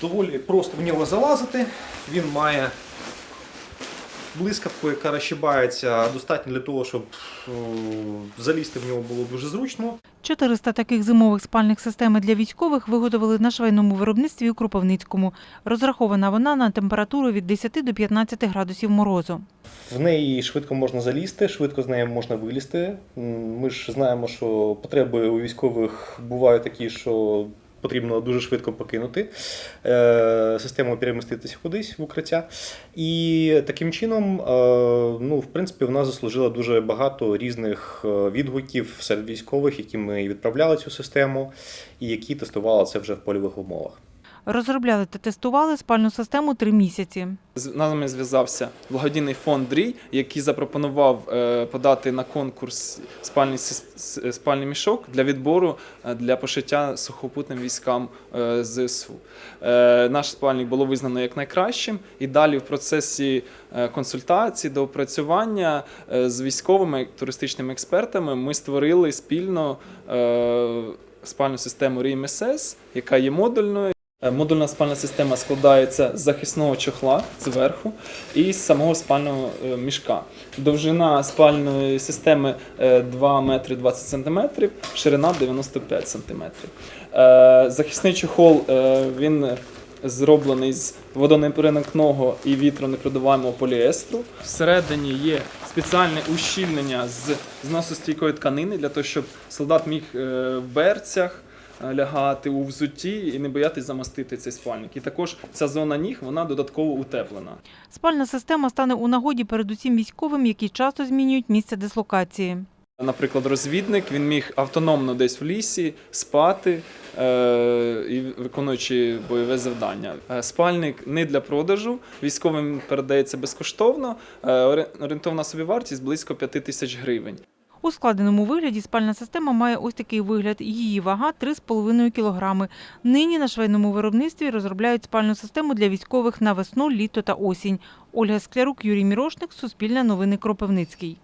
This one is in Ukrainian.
доволі просто в нього залазити. Він має блискавку, яка розщибається достатньо для того, щоб залізти в нього було дуже зручно. 400 таких зимових спальних систем для військових виготовили на швейному виробництві у Кропивницькому. Розрахована вона на температуру від 10 до 15 градусів морозу. В неї швидко можна залізти, швидко з нею можна вилізти. Ми ж знаємо, що потреби у військових бувають такі, що потрібно дуже швидко покинути е, систему переміститися кудись в укриття. І таким чином, е, ну, в принципі, вона заслужила дуже багато різних е, відгуків серед військових, які ми відправляли цю систему, і які тестували це вже в польових умовах. Розробляли та тестували спальну систему три місяці. З нами зв'язався благодійний фонд ДРІ, який запропонував е, подати на конкурс спальний, спальний мішок для відбору е, для пошиття сухопутним військам е, ЗСУ. Наш спальник було визнано як найкращим, і далі в процесі консультацій, доопрацювання е, з військовими туристичними експертами ми створили спільно спальну систему RIMSS, яка є модульною. Е, Модульна спальна система складається з захисного чохла зверху і з самого спального е, мішка. Довжина спальної системи е, 2 метри 20 сантиметрів, ширина 95 сантиметрів. Е, Захисний чохол е, він зроблений з водонепереникного і вітронепродуваємого поліестру. Всередині є спеціальне ущільнення з зносостійкої тканини для того, щоб солдат міг е, в берцях е, лягати у взутті і не боятись замастити цей спальник. І також ця зона ніг вона додатково утеплена. Спальна система стане у нагоді передусім військовим, які часто змінюють місце дислокації. Наприклад, розвідник він міг автономно десь в лісі спати е, і виконуючи бойове завдання. Е, Спальник не для продажу, військовим передається безкоштовно. Е, орі- орієнтовна собівартість близько 5 тисяч гривень. У складеному вигляді спальна система має ось такий вигляд. Її вага 3,5 кілограми. Нині на швейному виробництві розробляють спальну систему для військових на весну, літо та осінь. Ольга Склярук, Юрій Мірошник, Суспільне новини Кропивницький.